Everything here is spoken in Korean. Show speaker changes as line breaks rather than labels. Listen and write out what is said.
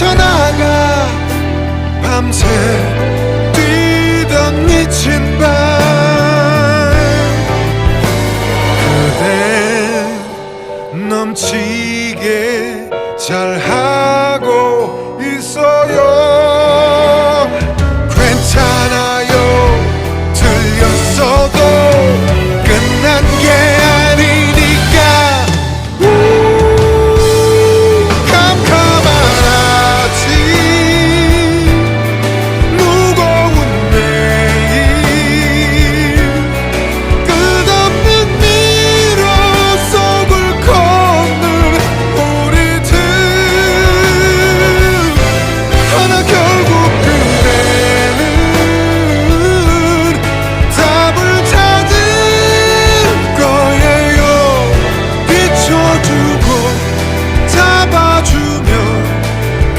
떠나가 밤새 뛰던 미친 밤. 그대 넘치게 잘하